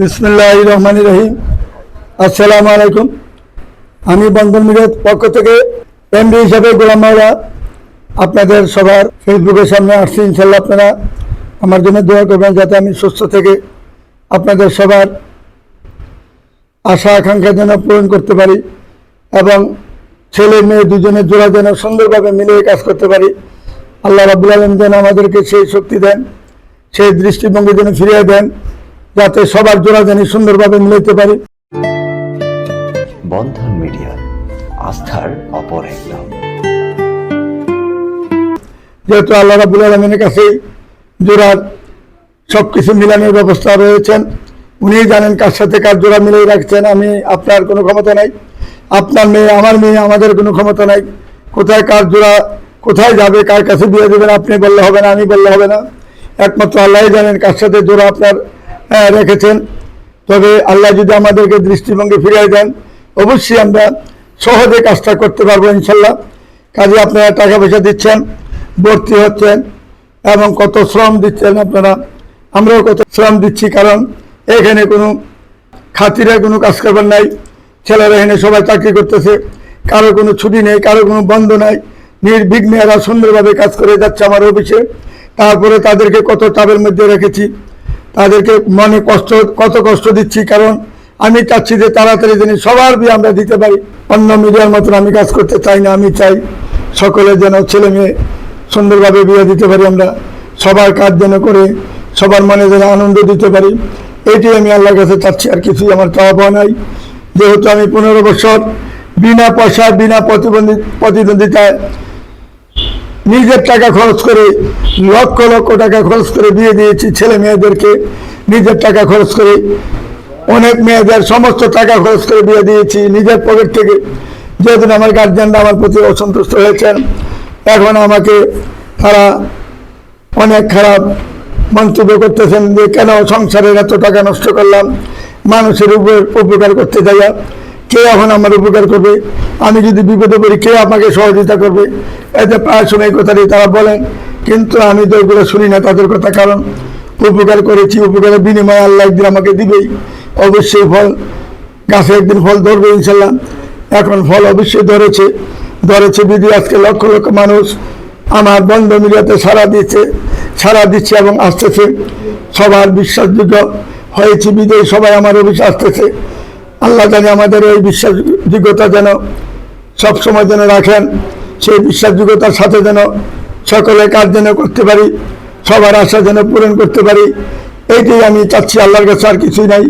বিসমুল্লাহ রহমান রহিম আসসালামু আলাইকুম আমি বন্ধন মিডিয়ার পক্ষ থেকে এমডি হিসাবে গোলাম মাওলা আপনাদের সবার ফেসবুকের সামনে আসছি ইনশাল্লাহ আপনারা আমার জন্য দোয়া করবেন যাতে আমি সুস্থ থেকে আপনাদের সবার আশা আকাঙ্ক্ষা যেন পূরণ করতে পারি এবং ছেলে মেয়ে দুজনের জোড়া যেন সুন্দরভাবে মিলিয়ে কাজ করতে পারি। আল্লাহ রাবুল আলম যেন আমাদেরকে সেই শক্তি দেন, সেই দৃষ্টিভঙ্গি যেন ফিরিয়ে দেন যাতে সবার জোড়া যেন সুন্দরভাবে মিলাইতে পারি। বন্ধন মিডিয়া আস্থার অপর এক নাম। যেহেতু আল্লাহ রাবুল আলমিনের কাছেই জোড়ার সব কিছু মিলানোর ব্যবস্থা রয়েছেন উনি জানেন কার সাথে কার জোড়া মিলিয়ে রাখছেন আমি আপনার কোনো ক্ষমতা নাই। আপনার মেয়ে আমার মেয়ে আমাদের কোনো ক্ষমতা নাই। কোথায় কার জোড়া কোথায় যাবে কার কাছে বিয়ে দেবেন আপনি বললে হবে না আমি বললে হবে না। একমাত্র আল্লাহ জানেন কার সাথে জোড়া আপনার রেখেছেন। তবে আল্লাহ যদি আমাদেরকে দৃষ্টিভঙ্গি ফিরিয়ে দেন, অবশ্যই আমরা সহজে কাজটা করতে পারব ইনশাল্লাহ। কাজে আপনারা টাকা পয়সা দিচ্ছেন, ভর্তি হচ্ছেন, এবং কত শ্রম দিচ্ছেন আপনারা, আমরাও কত শ্রম দিচ্ছি, কারণ এখানে কোনো খাতিরে কোনো কাজ করবার নাই। ছেলেরা এখানে সবাই চাকরি করতেছে, কারও কোনো ছুটি নেই, কারও কোনো বন্ধ নাই। নির্বিঘ্নে এরা সুন্দরভাবে কাজ করে যাচ্ছে আমার অফিসে। তারপরে তাদেরকে কত চাপের মধ্যে রেখেছি তাদেরকে মনে কষ্ট, কত কষ্ট দিচ্ছি, কারণ আমি চাচ্ছি যে তাড়াতাড়ি যেন সবার বিয়ে আমরা দিতে পারি। অন্য মিডিয়ার মতন আমি কাজ করতে চাই না, আমি চাই সকলের যেন ছেলে মেয়ে সুন্দরভাবে বিয়ে দিতে পারি আমরা। সবার কাজ যেন করে, সবার মনে যেন আনন্দ দিতে পারি। এটি আমি আল্লাহর কাছে চাচ্ছি, আর কিছুই আমার চাওয়া পাওয়া নাই। যেহেতু আমি পনেরো বছর বিনা পয়সা বিনা প্রতিবন্ধী, প্রতিদ্বন্দ্বিতায় নিজের টাকা খরচ করে, লক্ষ লক্ষ টাকা খরচ করে বিয়ে দিয়েছি ছেলে মেয়েদেরকে। নিজের টাকা খরচ করে অনেক মেয়েদের সমস্ত টাকা খরচ করে বিয়ে দিয়েছি। নিজের পকেট থেকে যেহেতু আমার গার্জিয়ানরা আমার প্রতি অসন্তুষ্ট হয়েছেন, এখন আমাকে তারা অনেক খারাপ মন্তব্য করতেছেন যে কেন সংসারের এত টাকা নষ্ট করলাম, মানুষের উপর উপকার করতে যাইয়া কে এখন আমার উপকার করবে? আমি যদি বিপদে পড়ি, কে আমাকে সহযোগিতা করবে? এতে প্রায় সময় কথাটি তারা বলেন, কিন্তু আমি তো ওগুলো শুনি না তাদের কথা, কারণ উপকার করেছি, উপকারের বিনিময়ে আল্লাহ একদিন আমাকে দিবেই। অবশ্যই ফল, গাছে একদিন ফল ধরবে ইনশাল্লাহ এখন ফল অবশ্যই ধরেছে ধরেছে বিধি আজকে লক্ষ লক্ষ মানুষ। আমার বন্ধ মিডিয়াতে সারা দিচ্ছে সারা দিচ্ছে এবং আসতেছে। সবার বিশ্বাসযোগ্য হয়েছে বিদেয় সবাই আমার অফিসে আসতেছে। আল্লাহ জানে আমাদের ওই বিশ্বাসযোগ্যতা যেন সব সময় যেন রাখেন, সেই বিশ্বাসযোগ্যতার সাথে যেন সকলে কাজ যেন করতে পারি, সবার আশা যেন পূরণ করতে পারি, এইটাই আমি চাচ্ছি আল্লাহর কাছে, আর কিছুই নাই।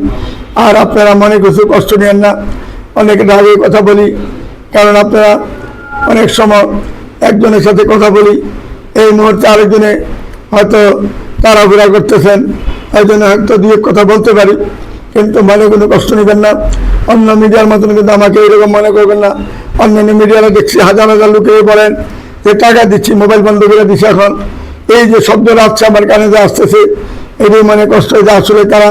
আর আপনারা মনে কিছু কষ্ট নেন না, অনেক রাগে কথা বলি, কারণ আপনারা অনেক সময় একজনের সাথে কথা বলি, এই মুহূর্তে আরেকজনে হয়তো তাড়াহুড়া করতেছেন, এই জন্য হয়তো দুই কথা বলতে পারি। কিন্তু মনে কোনো কষ্ট নেবেন না। অন্য মিডিয়ার মতন কিন্তু আমাকে এরকম মনে করবেন না। অন্যান্য মিডিয়ারা দেখছি হাজার হাজার লোকে বলেন যে টাকা দিচ্ছি, মোবাইল বন্ধ করে দিচ্ছি এখন। এই যে শব্দটা আসছে আমার কানে যে আসতেছে এটাই মনে কষ্ট যে আসলে তারা,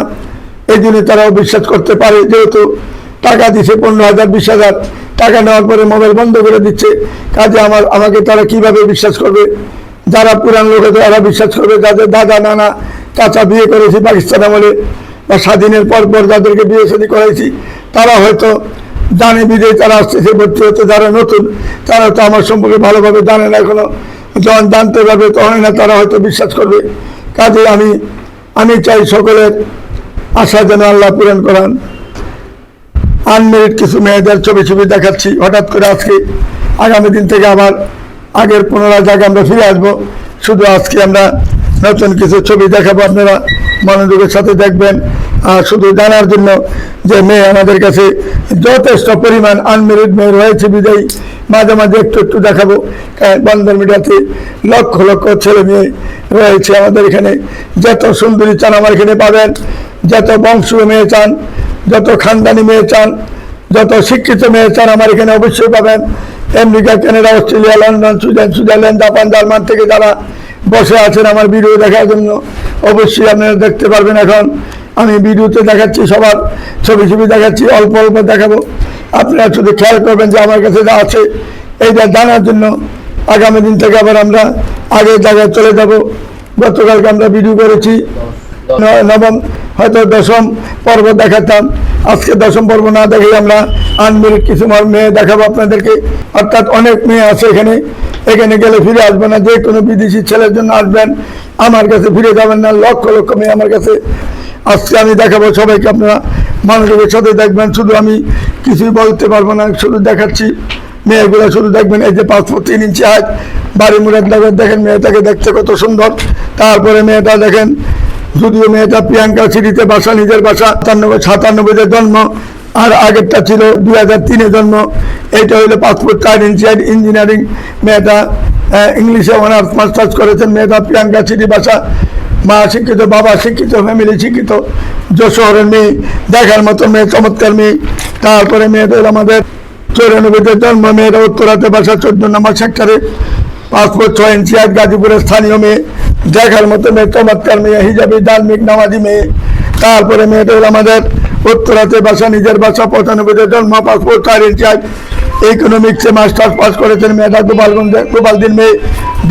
এই জন্য তারাও বিশ্বাস করতে পারে। যেহেতু টাকা দিচ্ছে পনেরো হাজার, বিশ হাজার, টাকা নেওয়ার পরে মোবাইল বন্ধ করে দিচ্ছে। কাজে আমার, আমাকে তারা কীভাবে বিশ্বাস করবে? যারা পুরান লোক তারা বিশ্বাস করবে। যাদের দাদা, নানা, চাচা বিয়ে করেছে পাকিস্তান আমলে বা স্বাধীনের পর পর যাদেরকে বিয়ে শাদী করাইছি, তারা হয়তো জানে বিদেয় তারা আসতেছে ভর্তি হতে যারা নতুন, তারা তো আমার সম্পর্কে ভালোভাবে জানে না এখনও। যখন জানতে পারবে তখন না তারা হয়তো বিশ্বাস করবে। কাজে আমি আমি চাই সকলের আশা যেন আল্লাহ পূরণ করান। আনমেরিড কিছু মেয়েদের ছবি ছবি দেখাচ্ছি। হঠাৎ করে আজকে, আগামী দিন থেকে আবার আগের পুনরায় জায়গায় আমরা ফিরে আসব। শুধু আজকে আমরা নতুন কিছু ছবি দেখাবো আপনারা। মনোযোগের সাথে দেখবেন। আর শুধু জানার জন্য যে মেয়ে আমাদের কাছে যথেষ্ট পরিমাণ আনমেরিড মেয়ে রয়েছে বিদায়ী। মাঝে মাঝে একটু একটু দেখাবো। বন্ধন মিডিয়াতে লক্ষ লক্ষ ছেলে মেয়ে রয়েছে আমাদের এখানে। যত সুন্দরী চান আমার এখানে পাবেন। যত বংশীয় মেয়ে চান, যত খানদানি মেয়ে চান, যত শিক্ষিত মেয়ে চান আমার এখানে অবশ্যই পাবেন। America, Canada, Australia, London, Sweden, Switzerland, Japan, German থেকে যারা বসে আছেন আমার ভিডিও দেখার জন্য। অবশ্যই আপনারা দেখতে পারবেন এখন। আমি ভিডিওতে দেখাচ্ছি সবার ছবি ছবি দেখাচ্ছি, অল্প অল্প দেখাবো। আপনারা শুধু খেয়াল করবেন যে আমার কাছে যা আছে, এইটা জানার জন্য আগামী দিন থেকে আবার আমরা আগের জায়গায় চলে যাব। গতকালকে আমরা ভিডিও করেছি নবম, হয়তো দশম পর্ব দেখাতাম। আজকে দশম পর্ব না দেখে আমরা আনমির কিছু মেয়ে দেখাবো আপনাদেরকে। অর্থাৎ অনেক মেয়ে আছে এখানে। এখানে গেলে ফিরে আসবে না। যে কোনো বিদেশি ছেলের জন্য আসবেন। আমার কাছে ফিরে যাবেন না। লক্ষ লক্ষ মেয়ে আমার কাছে আজকে আমি দেখাবো সবাইকে আপনারা মনোযোগের সাথে দেখবেন। শুধু আমি কিছুই বলতে পারব না। শুধু দেখাচ্ছি মেয়েগুলো। শুধু দেখবেন এই যে পাসপোর্ট তিন ইঞ্চি হাত বাড়ি মুরাদ দেখেন মেয়েটাকে দেখতে কত সুন্দর। তারপরে মেয়েটা দেখেন যদিও মেয়েটা প্রিয়াঙ্কা সিটিতে বাসা, নিজের বাসা সাতানব্বই সাতানব্বইতে জন্ম, আর আগেরটা ছিল দুই হাজার তিনে জন্ম। এইটা হলো পাসপোর্ট ইঞ্চি হাইট ইঞ্জিনিয়ারিং। মেয়েটা ইংলিশে অনার্স, মাস্টার্স করেছেন। মেয়েটা প্রিয়াঙ্কা সিটি বাসা, মা শিক্ষিত, বাবা শিক্ষিত, ফ্যামিলি শিক্ষিত যশোরের মেয়ে, দেখার মতো মেয়ে, চমৎকার মেয়ে। তারপরে মেয়েদের আমাদের চৌরানব্বইতে জন্ম। মেয়েরা উত্তরাতে বাসা, চোদ্দ নম্বর সেক্টরে পাসপোর্ট ছয় ইঞ্চি এক গাজীপুরের স্থানীয় মেয়ে। দেখার মতো মেয়ে, চমৎকার মেয়ে, হিজাবি, ধার্মিক, নামাজি মেয়ে। তারপরে মেয়েটা হলো আমাদের উত্তরাতে বাসা, নিজের বাসা, পঁচানব্বইতে জন্ম, পাসপোর্ট, চার এক ইকোনমিক্সে মাস্টার্স পাস করেছেন মেয়েটা, গোপালগঞ্জে, গোপালদিন মেয়ে।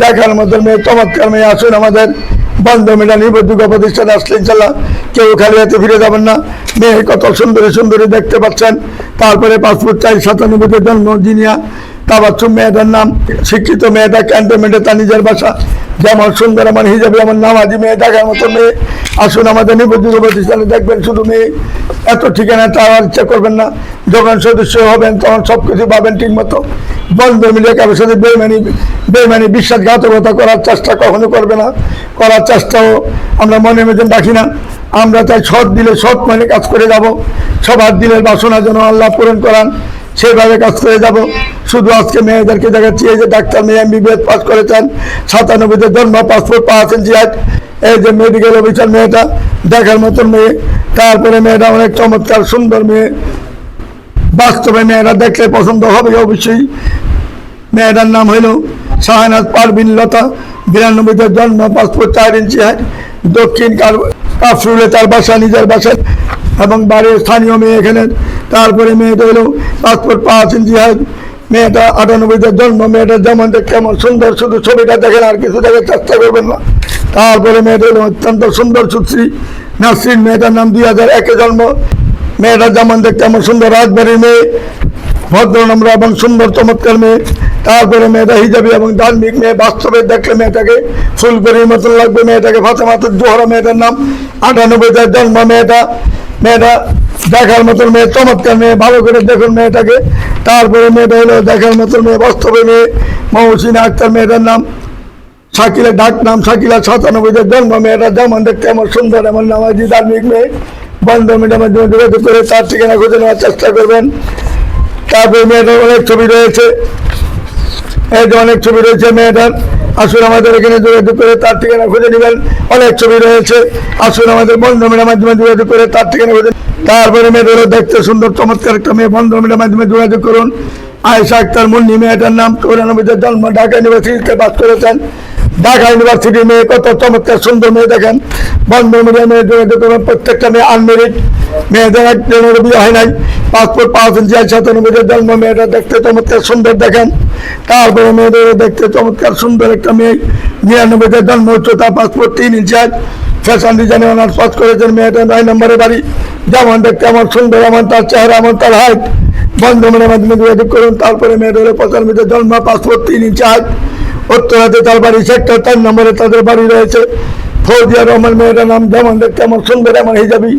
দেখার মতো মেয়ে, চমৎকার মেয়ে আসুন আমাদের বন্ধ মেলা নির্ভরযোগ্য প্রতিষ্ঠান আসলে ইনশাল্লাহ কেউ খালি হাতে ফিরে যাবেন না। মেয়ে কত সুন্দরী সুন্দরী দেখতে পাচ্ছেন। তারপরে পাসপোর্ট চাই, সাতানব্বইতে জন্ম, জিনিয়া। মেয়েটার নাম, শিক্ষিত মেয়েটা ক্যান্টনমেন্টে তার নিজের বাসা। যেমন সুন্দর আমার হিসাবে আমার মেয়ে দেখার মতো মেয়ে। আসুন আমাদের নির্ভরযোগ্য প্রতিষ্ঠানে দেখবেন শুধু মেয়ে। এত ঠিকানা ইচ্ছা করবেন না। যখন সদস্য হবেন, তখন সব কিছু পাবেন বন্ধ মিলে কারোর সাথে বেমানি বেমানি বিশ্বাসঘাতকতা করার চেষ্টা কখনো করবে না। করার চেষ্টাও আমরা মনে মধ্যে রাখি না। আমরা চাই সৎ দিলে সৎ মানে কাজ করে যাব। সবার দিলের বাসনা যেন আল্লাহ পূরণ করান। সেভাবে কাজ করে যাব। শুধু আজকে মেয়েদেরকে দেখাচ্ছি, এই যে ডাক্তার মেয়ে এমবিবিএস পাস করেছেন, সাতানব্বইতে জন্ম, পাসপোর্ট পাওয়াছেন জিয়াদ। এই যে মেডিকেল অফিসার মেয়েটা, দেখার মতন মেয়ে। তারপরে মেয়েটা অনেক চমৎকার, সুন্দর মেয়ে। বাস্তবে মেয়েরা দেখলে পছন্দ হবে অবশ্যই। মেয়েটার নাম হইল শাহনাজ পারবিন লতা। বিরানব্বইতে জন্ম, পাসপোর্ট চার ইঞ্চি হাইট দক্ষিণ কার- কাফরুলে তার বাসা, নিজের বাসা এবং বাড়ির স্থানীয় মেয়ে এখানে। তারপরে মেয়েটা হইল পাসপোর্ট পাঁচ হাইট মেয়েটা আটানব্বইতে জন্ম মেয়েটা যেমন কেমন সুন্দর, শুধু ছবিটা দেখেন আর কিছু দেখার চেষ্টা করবেন না। তারপরে মেয়েটা হলো অত্যন্ত সুন্দর সুশ্রী, নাসরিন, মেয়েটার নাম দুই হাজার একে জন্ম। মেয়েটা যেমন দেখতে কেমন সুন্দর, রাজবাড়ির মেয়ে। ভদ্র, নম্র এবং সুন্দর, চমৎকার মেয়ে। তারপরে মেয়েটা হিজাবি এবং ধার্মিক মেয়ে, বাস্তবে দেখলে মেয়েটাকে ফুলকরির মতন লাগবে। মেয়েটাকে ফাতেমাতুর জোহরা মেয়েটার নাম আটানব্বইতে জন্ম। মেয়েটা মেয়েটা দেখার মতন মেয়ে, চমৎকার মেয়ে, ভালো করে দেখুন মেয়েটাকে। তারপরে মেয়েটা হলো দেখার মতন মেয়ে, বাস্তবে মেয়ে, মহসিনা আক্তার মেয়েটার নাম শাকিলা, ডাক নাম শাকিলা সাতানব্বইতে জন্ম। মেয়েটা যেমন দেখতে আমার সুন্দর, এমন নামাজি ধার্মিক মেয়ে। বন্ধ মিডিয়ার মাধ্যমে যোগাযোগ করে তার ঠিকানা খুঁজে নেওয়ার চেষ্টা করবেন। তারপরে মেয়েটার অনেক ছবি রয়েছে। এই যে অনেক ছবি রয়েছে মেয়েটার আসুন আমাদের এখানে যোগাযোগ করে তার ঠিকানা খুঁজে নেবেন। অনেক ছবি রয়েছে। আসুন আমাদের বন্ধু মেয়ের মাধ্যমে যোগাযোগ করে তার ঠিকানা খুঁজে তারপরে মেয়েদেরও দেখতে সুন্দর, চমৎকার একটা মেয়ে। বন্ধু মেয়ের মাধ্যমে যোগাযোগ করুন। আয়েশা আক্তার মুন্নি, মেয়েটার নাম চৌরানব্বইতে জন্ম ঢাকা ইউনিভার্সিটিতে বাস করেছেন। ঢাকা ইউনিভার্সিটির মেয়ে, কত চমৎকার সুন্দর মেয়ে দেখেন। বন্ধু মিডিয়া মেয়ে প্রত্যেকটা মেয়ে আনমেরিড মেয়েদের একজনের বিয়ে হয় নাই। পাসপোর্ট পাওয়াছেন যে সাতানব্বইতে জন্ম, মেয়েটা দেখতে চমৎকার সুন্দর দেখেন। তারপরে মেয়েদের দেখতে চমৎকার সুন্দর একটা মেয়ে। নিরানব্বইতে জন্ম উচ্চতা পাসপোর্ট তিন ইঞ্চার ফ্যাশন ডিজাইনে অনার্স পাস করেছেন, মেয়েটা নয় নম্বরে বাড়ি। যেমন দেখতে আমার সুন্দর আমার তার চেহারা, এমন তার হাইট বন্ধমের মাধ্যমে যোগাযোগ করুন, তারপরে মেয়েদের পঁচানব্বইতে জন্ম, পাসপোর্ট তিন ইঞ্চি উত্তরাতে তার বাড়ি, সেক্টর তার নম্বরে তাদের বাড়ি রয়েছে। ফৌজিয়া রহমান মেয়েটার নাম যেমন দেখতে আমার সুন্দর, আমার হিসাবি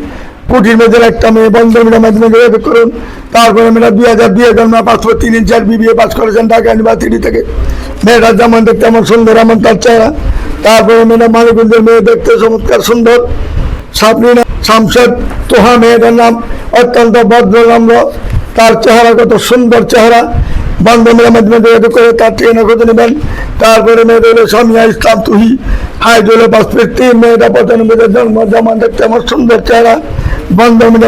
কুটির মেয়েদের একটা মেয়ে বন্ধমের মাধ্যমে যোগাযোগ করুন। তারপরে মেয়েরা দুই হাজার দুই জন্ম পাসপোর্ট তিন ইঞ্চার বিবিএ পাস করেছেন ঢাকা ইউনিভার্সিটি থেকে। মেয়েটা যেমন দেখতে আমার সুন্দর আমার তার চেহারা। তারপরে মেয়েরা মানিকগঞ্জের মেয়ে দেখতে চমৎকার সুন্দর। সাবরিনা শামশেদ তোহা মেয়েটার নাম অত্যন্ত ভদ্র নম্র। তার চেহারা কত সুন্দর চেহারা। মাধ্যমে যোগাযোগ করে তার নেবেন। তারপরে মেয়েদের তুহি মেয়েটা জন্ম দেখতে সুন্দর চেহারা।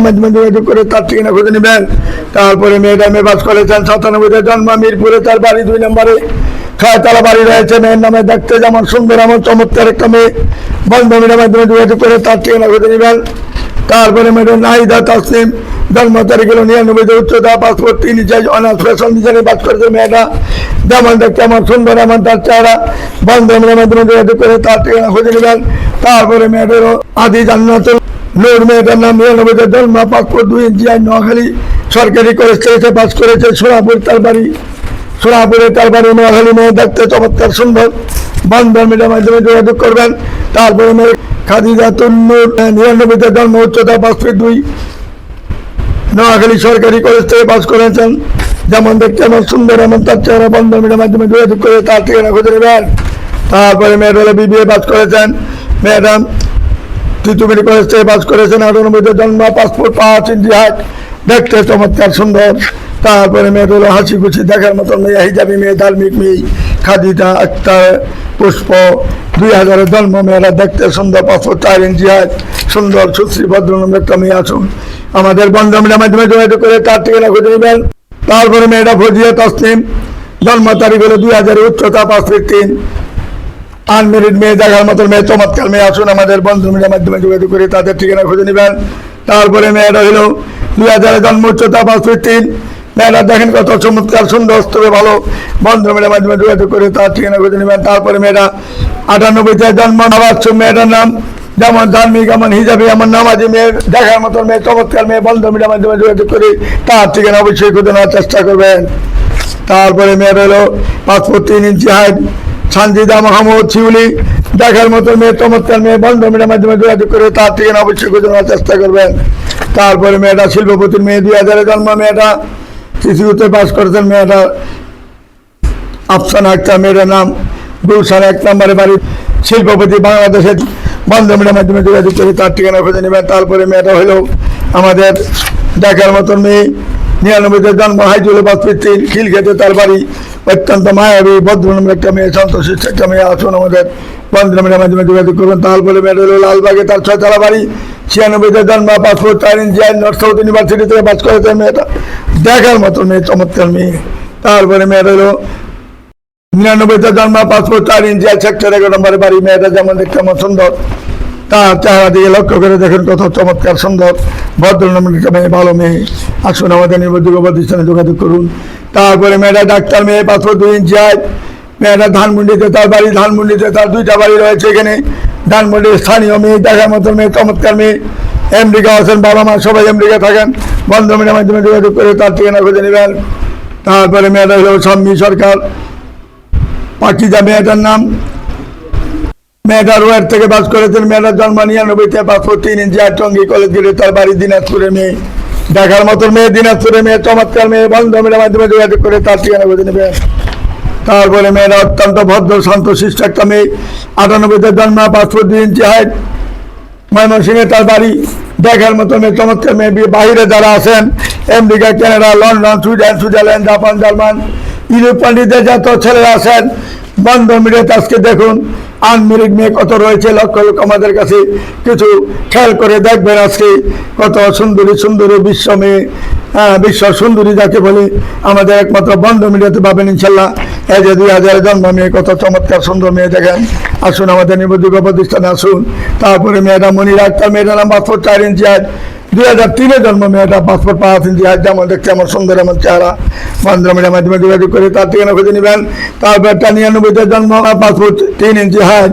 মাধ্যমে যোগাযোগ করে তার নেবেন। তারপরে করেছেন সাতানব্বইতে জন্ম, মিরপুরে তার বাড়ি দুই নম্বরে। ছয়তলা বাড়ি রয়েছে মেয়ের নামে, দেখতে যেমন সুন্দর, এমন চমৎকার একটা মেয়ে। বন্ধমের মাধ্যমে যোগাযোগ করে তার ঠিকানা খুঁজে নেবেন। তারপরে মেয়েদের নাহিদা তাসলিম জন্ম তারিখ হলো নিরানব্বইতে উচ্চতা, পাসপোর্ট তিন চাই অনার্স ফ্যাশন ডিজাইনে বাস করেছে মেয়েটা। যেমন দেখতে আমার সুন্দর আমার তার চেহারা। বন্ধমের মাধ্যমে যোগাযোগ করে তার ঠিকানা খুঁজে নেবেন। তারপরে মেয়েদেরও আদি জান্নাতুল নূর, মেয়েটার নাম নিরানব্বইতে জন্ম পাসপোর্ট দুই ইঞ্চি আইন নোয়াখালী। সরকারি কলেজ থেকে পাস করেছে সোনাপুর তার বাড়ি সোনাপুরে তার বাড়ি নোয়াখালী, মেয়ে দেখতে চমৎকার সুন্দর। বন্ধন মিডিয়ার মাধ্যমে যোগাযোগ করবেন। তারপরে মেয়ে খাদিজা তন্নুর নিরানব্বইতে জন্ম উচ্চতা পাঁচ ফিট দুই। নোয়াখালী সরকারি কলেজ থেকে পাস করেছেন। যেমন দেখতে এমন সুন্দর, এমন তার চেহারা বন্ধন মিডিয়ার মাধ্যমে যোগাযোগ করে তার ঠিকানা খুঁজে নেবেন। তারপরে মেয়েটা হলো বিবিএ পাস করেছেন। ম্যাডাম তিতুমিরি কলেজ থেকে পাস করেছেন। আটানব্বইতে জন্ম, পাসপোর্ট পাঁচ ইঞ্চি হাট দেখতে চমৎকার সুন্দর। তারপরে হলো হাসি খুশি দেখার মতো মেয়ে, হিজাবি মেয়ে, ধার্মিক মেয়ে, খাদিজা, আক্তার, পুষ্প, দুই হাজারের জন্ম মেয়েরা দেখতে সুন্দর পাসপোর্ট চার ইঞ্চি হাট সুন্দর, সুশ্রী ভদ্রনাম একটা মেয়ে আসুন। আমাদের বন্ধমিনের মাধ্যমে যোগাযোগ করে তার ঠিকানা খুঁজে নেবেন। তারপরে মেয়েটা ফজিয়া তসলিম, জন্ম তারিখ হলো দুই হাজার উচ্চতা পাঁচ ফিট তিন। আনমেরিড মেয়ে দেখার মতো মেয়ে, চমৎকার মেয়ে আসুন। আমাদের বন্ধু মিডিয়ার মাধ্যমে যোগাযোগ করে তাদের ঠিকানা খুঁজে নেবেন। তারপরে মেয়েটা হলো দুই হাজারের জন্ম উচ্চতা পাঁচ ফিট তিন। মেয়েরা দেখেন কত চমৎকার সুন্দর তবে ভালো বন্ধু মিডিয়ার মাধ্যমে যোগাযোগ করে তার ঠিকানা খুঁজে নেবেন। তারপরে মেয়েরা আটানব্বইতে জন্ম নবাচ্ছ মেয়েটার নাম, যেমন ধার্মিক এমন হিজাবি এমন নামাজি মেয়ে দেখার মতো মেয়ে, চমৎকার মেয়ে বন্ধু মিডিয়ার মাধ্যমে যোগাযোগ করে তার ঠিকানা অবশ্যই খুঁজে নেওয়ার চেষ্টা করবেন। তারপরে মেয়ের হলো পাসপোর্ট তিন ইঞ্চি হাইট, সানজিদা মাহমুদ শিউলি, দেখার মতো মেয়ে, চমৎকার মেয়ে বন্ধ মেয়ের মাধ্যমে যোগাযোগ করে তার ঠিকানা অবশ্যই খুঁজে নেওয়ার চেষ্টা করবেন। তারপরে মেয়েটা শিল্পপতির মেয়ে, দুই হাজারে জন্ম মেয়েটা শিশুতে পাস করেছেন মেয়েটা আফসানা একটা মেয়েটার নাম গুলশান এক নম্বরে বাড়ি, শিল্পপতি বাংলাদেশের বান্ধবীর মাধ্যমে যোগাযোগ করে তার ঠিকানা খুঁজে নেবেন। তারপরে মেয়েটা হলো আমাদের দেখার মতন মেয়ে নিরানব্বইতে জন্ম হাইজুল খিল খেতে তার বাড়ি। অত্যন্ত মায়াবী ভদ্রনামের একটা মেয়ে সন্তোষিষ্ট একটা মেয়ে আসুন আমাদের। বন্ধুরামের মাধ্যমে যোগাযোগ করবেন। তারপরে মেয়েটা হলো লালবাগে, তার ছয়তলা বাড়ি। ছিয়ানব্বইতে জন্ম পাসপোর্ট ইঞ্চি আইন নর্থ সাউথ ইউনিভার্সিটি থেকে পাস করেছে মেয়েটা। দেখার মতো মেয়ে, চমৎকার মেয়ে। তারপরে মেয়েটা হলো নিরানব্বইতে জন্ম পাসপোর্ট চার ইঞ্চি আর সেক্টর এগারো নম্বরে বাড়ি। মেয়েটা যেমন দেখতে আমার সুন্দর। তার চেহারা দিকে লক্ষ্য করে দেখেন কত চমৎকার সুন্দর ভদ্রনামের একটা মেয়ে, ভালো মেয়ে। আসুন আমাদের নির্ভরযোগ্য প্রতিষ্ঠানে যোগাযোগ করুন। তারপরে মেয়েটা ডাক্তার মেয়ে পাসপোর্ট দুই ইঞ্চি আয় মেয়েটা ধানমন্ডিতে, তার বাড়ি ধানমন্ডিতে, তার দুইটা বাড়ি রয়েছে এখানে। ধানমন্ডির স্থানীয় মেয়ে, দেখার মতো মেয়ে, চমৎকার মেয়ে। আমেরিকা আছেন, বাবা, মা, সবাই আমেরিকা থাকেন। বন্ধমের মাধ্যমে যোগাযোগ করে তার ঠিকানা খুঁজে নেবেন। তারপরে মেয়েটা হলো সম্মি সরকার। পাকিজা মেয়েটার নাম। মেয়েটা রোয়ার থেকে বাস করেছেন মেয়েটার জন্ম নিরানব্বইতে পাসপোর্ট তিন ইঞ্চি আর টঙ্গি কলেজ গেলে তার বাড়ি দিনাজপুরে মেয়ে। দেখার মতন মেয়ে দিনাজপুরে মেয়ে, চমৎকার মেয়ে বন্ধমের মাধ্যমে যোগাযোগ করে তার ঠিকানা বুঝে নেবে। তারপরে মেয়েরা অত্যন্ত ভদ্র শান্ত শিষ্ট একটা মেয়ে। আটানব্বইতে জন্ম পাসপোর্ট দুই ইঞ্চি হাইট। ময়মনসিংহে তার বাড়ি। দেখার মতো মেয়ে, চমৎকার মেয়ে। বাহিরে যারা আছেন, America, Canada, London, Sweden, Switzerland, Japan, German, Europe কান্ট্রিতে যত ছেলেরা আছেন বন্ধ মিডিয়াতে আজকে দেখুন আনমেরিড মেয়ে কত রয়েছে লক্ষ লক্ষ আমাদের কাছে কিছু খেয়াল করে দেখবেন আজকে। কত সুন্দরী সুন্দরী বিশ্ব মেয়ে হ্যাঁ, বিশ্ব সুন্দরী যাকে বলি আমাদের একমাত্র বন্ধ মিডিয়াতে পাবেন ইনশাল্লাহ। এই যে দুই হাজার জন্ম মেয়ে কত চমৎকার সুন্দর মেয়ে দেখেন। আসুন আমাদের নির্ভরযোগ্য প্রতিষ্ঠানে আসুন। তারপরে মেয়েটা মনির আক্তার মেয়েটা নাম পাসপোর্ট চার ইঞ্চি দুই হাজার তিনে জন্ম, মেয়েটা পাসপোর্ট পাঁচ ইঞ্চি আজ যেমন দেখতে আমার সুন্দর আমার চেহারা। বন্ধ মিডিয়ার মাধ্যমে যোগাযোগ করে, তার ঠিকানা খুঁজে নেবেন তারপর একটা নিরানব্বইতে জন্ম পাসপোর্ট তিন ইঞ্চি হাজ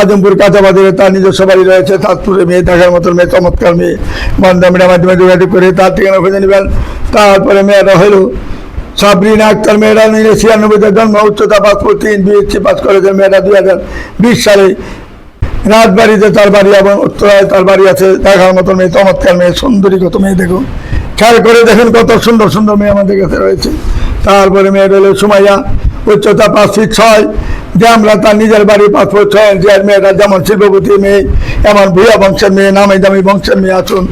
আজমপুর কাঁচাবাজারে তার নিজস্ব বাড়ি রয়েছে তাজপুরে মেয়ে, দেখার মতো মেয়ে, চমৎকার মেয়ে। বন্ধ মিডিয়ার মাধ্যমে যোগাযোগ করে, তার ঠিকানা খুঁজে নেবেন, তারপরে মেয়েটা হলো সাবরিনা আক্তার মেয়েরা নিয়ে ছিয়ানব্বইতে জন্ম, উচ্চতা পাসপোর্ট তিন বিএসসি পাস করেছে মেয়েরা দুই হাজার বিশ সালে রাজবাড়িতে তার বাড়ি এবং উত্তরায় তার বাড়ি আছে, দেখার মতো মেয়ে, চমৎকার মেয়ে, সুন্দরী কত মেয়ে দেখুন। খেয়াল করে দেখেন কত সুন্দর সুন্দর মেয়ে আমাদের কাছে রয়েছে। তারপরে মেয়ে রইল সুমাইয়া, উচ্চতা পাঁচ ফিট ছয় যে আমরা তার নিজের বাড়ি পাঁচ ফুট ছয় ইঞ্চি আর মেয়েরা যেমন শিল্পপতি মেয়ে, এমন ভূয়া বংশের মেয়ে, নামে দামি বংশের মেয়ে আসুন,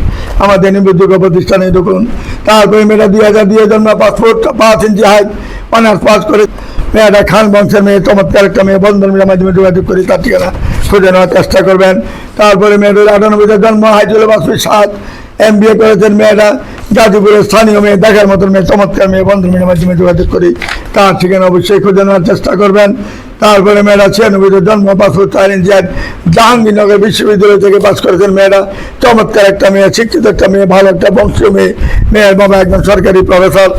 আমাদের নির্ভরযোগ্য প্রতিষ্ঠানে ঢুকুন। তারপরে মেয়েরা দুই হাজার দুই জন্ম, পাঁচ ফুট পাঁচ ইঞ্চি হাইট অনার্স পাস করে মেয়েরা খান বংশের মেয়ে, চমৎকার একটা মেয়ে বন্ধন মেয়ের মাধ্যমে যোগাযোগ করি, তার ঠিকানা খুঁজে নেওয়ার চেষ্টা করবেন। তারপরে মেয়েদের আটানব্বইতে জন্ম, হাইজুল বাসুর সাত এম বি এ করেছেন মেয়েরা, গাজীপুরের স্থানীয় মেয়ে, দেখার মতন মেয়ে, চমৎকার মেয়ে বন্ধু মেয়ের মাধ্যমে যোগাযোগ করি, তার ঠিকানা অবশ্যই খুঁজে নেওয়ার চেষ্টা করবেন। তারপরে মেয়েরা ছিয়ানব্বইতে জন্ম চার ইঞ্চি আর জাহাঙ্গীরনগর বিশ্ববিদ্যালয় থেকে পাস করেছেন মেয়েরা, চমৎকার একটা মেয়ে, শিক্ষিত একটা মেয়ে, ভালো একটা বংশীয় মেয়ে, মেয়ের বাবা একজন সরকারি প্রফেসর।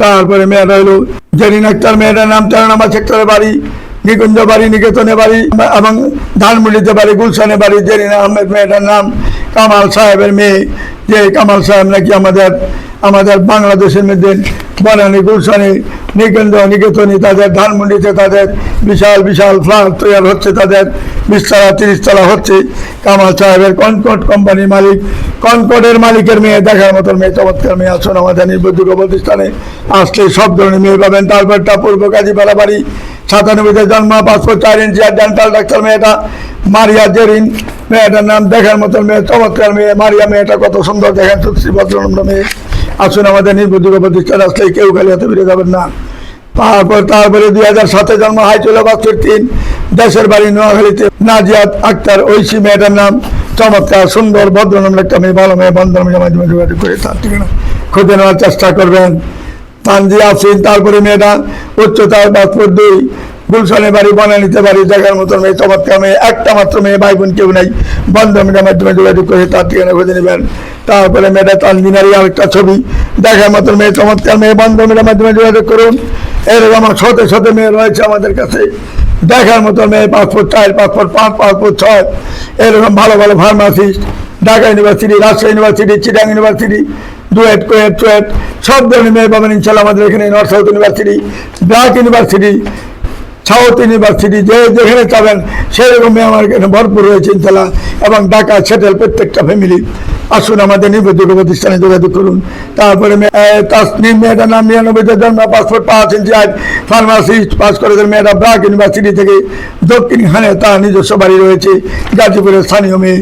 তারপরে মেয়েরা হলো জেরিন আক্তার, মেয়েটার নাম তেরো নম্বর সেক্টরের বাড়ি, নিকুঞ্জ বাড়ি নিকেতনে বাড়ি, এবং ধানমুড়িতে বাড়ি, গুলশানে বাড়ি, জেরিনা আহমেদ মেয়েটার নাম কামাল সাহেবের মেয়ে, যে কামাল সাহেব নাকি আমাদের আমাদের বাংলাদেশের মধ্যে বনানী, গুলশানি নিকেন্দ্র নিকেতনী তাদের ধানমন্ডিতে তাদের বিশাল বিশাল ফ্ল্যাট তৈরি হচ্ছে, তাদের বিশতলা, তিরিশতলা হচ্ছে। কামাল সাহেবের কনকট কোম্পানির মালিক। কনকটের মালিকের মেয়ে, দেখার মতন মেয়ে, চমৎকার মেয়ে আসুন আমাদের নির্ভরযোগ্য প্রতিষ্ঠানে। আসলে সব ধরনের মেয়ে পাবেন। তারপরটা পূর্ব কাজীপাড়া বাড়ি। সাতানব্বইতে জন্ম পাসপোর্ট চার ইঞ্চি, আর ডেন্টাল ডাক্তার মেয়েটা মারিয়া জেরিন। মেয়েটার নাম দেখার মতন মেয়ে, চমৎকার মেয়ে। মারিয়া মেয়েটা কত সুন্দর, দেখেন সুশ্রী ভদ্রনম্র মেয়ে। আসুন আমাদের নির্ভরযোগ্য প্রতিষ্ঠান আসলে কেউ খালি হাতে ফিরে যাবেন না। তারপর তারপরে দুই হাজার সাতে জন্ম হাইচুলা বাচ্চুর তিন। দেশের বাড়ি নোয়াখালীতে নাজিয়াত আক্তার ঐশী মেয়েটার নাম। চমৎকার, সুন্দর ভদ্রনম্র একটা মেয়ে, ভালো মেয়ে মেয়ের মাধ্যমে যোগাযোগ করে তার ঠিকানা খুঁজে নেওয়ার চেষ্টা করবেন। তানজি আফরিন, তারপরে মেয়েটা উচ্চতায় পাসপোর্ট দুই। গুলশানের বাড়ি, বনানিতে বাড়ি দেখার মতো মেয়ে চমৎকার মেয়ে একটা মাত্র মেয়ে ভাই বোন কেউ নেই। বন্ধ মিডিয়ার মাধ্যমে যোগাযোগ করে তার ঠিকানা খুঁজে নেবেন। তারপরে মেয়েটা তানজিনারি আরেকটা ছবি। দেখার মতো মেয়ে, চমৎকার মেয়ে বন্ধ মিডিয়ার মাধ্যমে যোগাযোগ করুন। এরকম শত শত মেয়ে রয়েছে আমাদের কাছে। দেখার মতো মেয়ে, পাসপোর্ট চার, পাসপোর্ট পাঁচ, পাসপোর্ট ছয়। এরকম ভালো ভালো pharmacist Dhaka university Rajshahi university Chittagong university DUET KUET, CUET, সব ধরনের মেয়ে পাবেন ইনশাল্লাহ আমাদের এখানে north south university BRAC university south university যে যেখানে চাবেন সেরকম মেয়ে আমার এখানে ভরপুর রয়েছে ইনশাল্লাহ এবং ঢাকা সেটেল প্রত্যেকটা ফ্যামিলি আসুন আমাদের নির্ভরযোগ্য প্রতিষ্ঠানে যোগাযোগ করুন। তারপরে তাসনিম মেয়েটার নাম নিরানব্বইতে জন্ম, পাসপোর্ট পাঁচ ইঞ্চি আজ ফার্মাসিস্ট পাস করেছেন মেয়েটা ব্রাক ইউনিভার্সিটি থেকে। দক্ষিণ খানে তার নিজস্ব বাড়ি রয়েছে, গাজীপুরের স্থানীয় মেয়ে।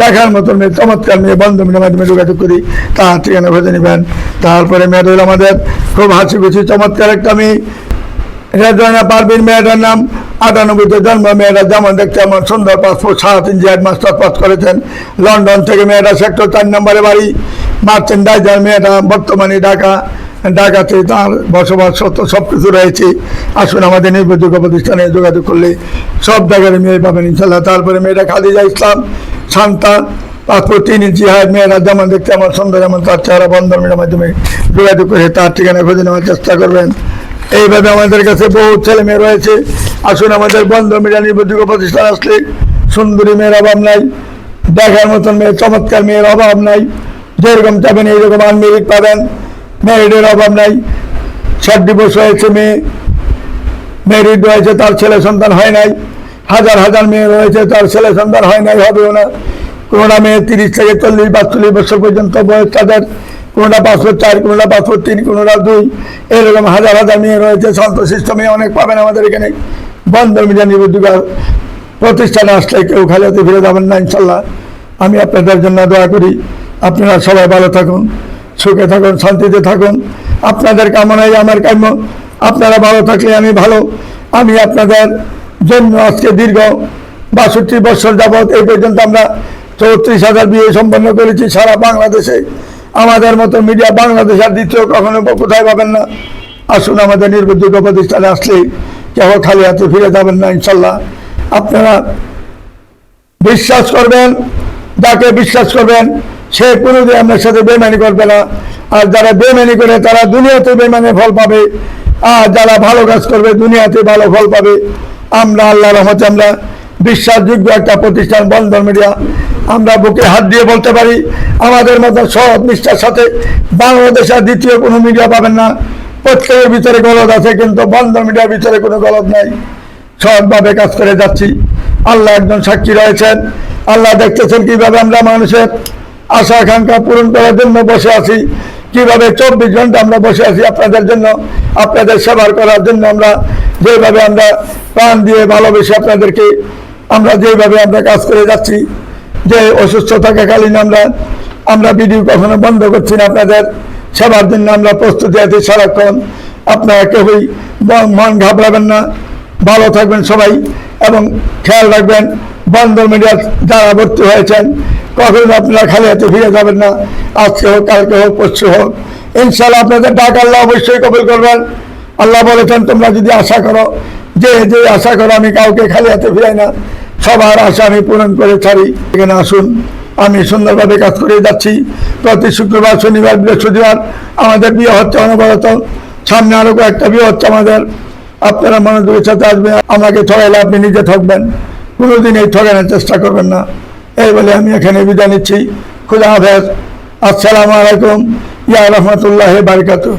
দেখার মতন মেয়ে, চমৎকার মেয়ে বন্ধমিনের মাধ্যমে যোগাযোগ করি। তার ঠিকানা খুঁজে নেবেন। তারপরে মেয়েটা হলো আমাদের খুব হাসি খুশি চমৎকার একটা মেয়ে। রেজওয়ানা পারভিন মেয়েটার নাম আটানব্বইতে জন্ম। মেয়েটা যেমন দেখতে এমন সুন্দর পাসপোর্ট তিন জিয়ার মাস্টার পাস করেছেন। লন্ডন থেকে মেয়েটা সেক্টর চার নম্বরে বাড়ি। মার্চেন্ডাইজার মেয়েটা বর্তমানে ঢাকা। ঢাকাতে তার বসবাস সত্য সব কিছু রয়েছে। আসুন আমাদের নির্ভরযোগ্য প্রতিষ্ঠানে যোগাযোগ করলে সব জায়গায় মেয়ে পাবেন ইনশাল্লাহ তারপরে মেয়েটা খাদিজা ইসলাম, শান্তা, পাসপোর্ট তিন ইঞ্চি হাইট। মেয়েরা যেমন দেখতে আমার সুন্দর যেমন তার চেহারা বন্ধন মেয়ের মাধ্যমে যোগাযোগ করে তার ঠিকানা খুঁজে নেওয়ার চেষ্টা করবেন। এইভাবে আমাদের কাছে বহু ছেলে মেয়ে রয়েছে। আসুন, আমাদের বন্ধ মিডিয়া নির্ভরযোগ্য প্রতিষ্ঠান আসলে সুন্দরী মেয়ের অভাব নাই, দেখার মতন মেয়ে, চমৎকার মেয়ের অভাব নাই, যেরকম চাবেন এইরকম আনমেরিট পাবেন মেরিটের অভাব নাই। ষাট ডিভোর্স হয়েছে মেয়ে মেরিট রয়েছে তার ছেলে সন্তান হয় নাই। হাজার হাজার মেয়ে রয়েছে, তার ছেলে সন্তান হয় নাই, হবেও না। কোনোটা মেয়ে তিরিশ থেকে চল্লিশ বাচ্চল্লিশ বছর পর্যন্ত বয়স তাদের। কোনোটা পাসপোর্ট চার, কোনোটা পাসপোর্ট তিন, কোনোটা দুই। এরকম হাজার হাজার মেয়ে রয়েছে সন্তশিষ্ট মেয়ে অনেক পাবেন আমাদের এখানে। বন্ধ মিডিয়া নিবদ্ধ প্রতিষ্ঠানে আসলে কেউ খালি হাতে ফিরে যাবেন না, ইনশাল্লাহ। আমি আপনাদের জন্য দোয়া করি। আপনারা সবাই ভালো থাকুন, সুখে থাকুন, শান্তিতে থাকুন। আপনাদের কামনাই আমার কাম্য। আপনারা ভালো থাকলে আমি ভালো। আমি আপনাদের জন্য আজকে দীর্ঘ বাষট্টি বছর যাবৎ এই পর্যন্ত আমরা চৌত্রিশ হাজার বিয়ে সম্পন্ন করেছি সারা বাংলাদেশে। আমাদের মতো মিডিয়া বাংলাদেশ আর দ্বিতীয় কখনো কোথায় পাবেন না। আসুন আমাদের নির্ভরযোগ্য প্রতিষ্ঠানে আসলেই কেউ খালি হাতে ফিরে যাবেন না, ইনশাল্লাহ। আপনারা বিশ্বাস করবেন, যাকে বিশ্বাস করবেন, সে কোনোদিন আপনার সাথে বেমানি করবে না। আর যারা বেমানি করে, তারা দুনিয়াতে বেমানের ফল পাবে। আর যারা ভালো কাজ করবে, দুনিয়াতে ভালো ফল পাবে। আমরা আল্লাহ রহমতে আমরা বিশ্বাসযোগ্য একটা প্রতিষ্ঠান বন্ধন মিডিয়া আমরা বুকে হাত দিয়ে বলতে পারি, আমাদের মতো সৎ নিষ্ঠার সাথে বাংলাদেশের দ্বিতীয় কোনো মিডিয়া পাবেন না। প্রত্যেকের ভিতরে গলদ আছে, কিন্তু বন্ধ মিডিয়ার ভিতরে কোনো গলদ নাই। সৎভাবে কাজ করে যাচ্ছি। আল্লাহ একজন সাক্ষী রয়েছেন। আল্লাহ দেখতেছেন কীভাবে আমরা মানুষের আশা আকাঙ্ক্ষা পূরণ করার জন্য বসে আছি। কীভাবে চব্বিশ ঘণ্টা আমরা বসে আছি আপনাদের জন্য, আপনাদের সেবার করার জন্য আমরা যেভাবে আমরা প্রাণ দিয়ে ভালোবেসে আপনাদেরকে, আমরা যেভাবে আমরা কাজ করে যাচ্ছি। যে অসুস্থ থাকাকালীন আমরা আমরা ভিডিও কখনো বন্ধ করছি না আপনাদের। সেবার জন্য আমরা প্রস্তুতি আছি, সারাক্ষণ আপনারা কেউই মন ঘাবড়াবেন না। ভালো থাকবেন সবাই এবং খেয়াল রাখবেন বন্দর মিডিয়ার যারা ভর্তি হয়েছেন, কখনো আপনারা খালি হাতে ফিরে যাবেন না। আজকে হোক, কালকে হোক, পরশু হোক ইনশাল্লাহ আপনাদের ডাক আল্লাহ অবশ্যই কবুল করবেন। আল্লাহ বলেছেন, তোমরা যদি আশা করো, যে যে আশা করো, আমি কাউকে খালি হাতে ফিরাই না। সবার আশা আমি পূরণ করে ছাড়ি। এখানে আসুন, আমি সুন্দরভাবে কাজ করে যাচ্ছি। প্রতি শুক্রবার, শনিবার, বৃহস্পতিবার আমাদের বিয়ে হচ্ছে অনবরত। সামনে আরও কয়েকটা বিয়ে হচ্ছে আমাদের। আপনারা মনোযোগের সাথে আসবেন, আমাকে ঠগাইলে আপনি নিজে ঠকবেন। কোনোদিন এই ঠকানোর চেষ্টা করবেন না। এই বলে আমি এখানে বিদায় নিচ্ছি। খুদা হাফেজ। আসসালামু আলাইকুম। ইয়া রহমতুল্লাহ বারকাতুহ।